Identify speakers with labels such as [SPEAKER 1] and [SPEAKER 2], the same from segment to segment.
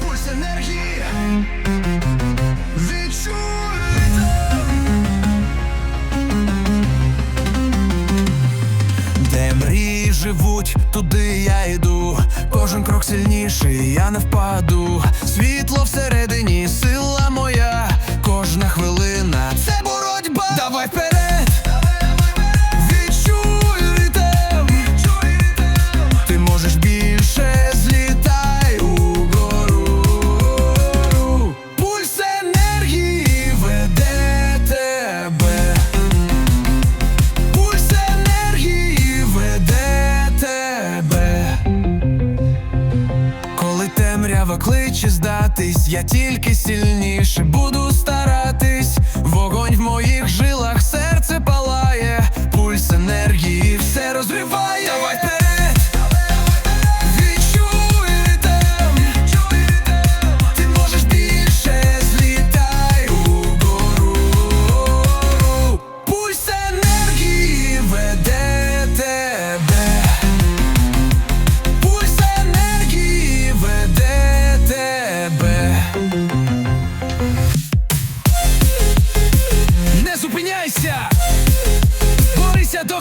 [SPEAKER 1] Пульс енергії відчуєте Де мрії живуть, туди я йду. Кожен крок сильніший, я не впаду. Світло всередині, темрява кличе здатись, я тільки сильніше буду старатись.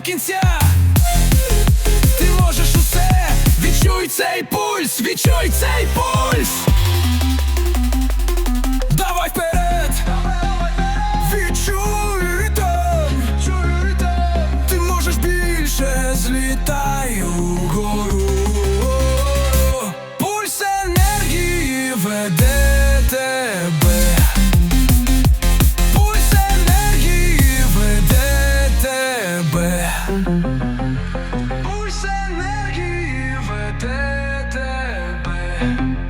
[SPEAKER 1] Кінця. Ти можеш усе, відчуй цей пульс, відчуй цей пульс. Пульс тебе.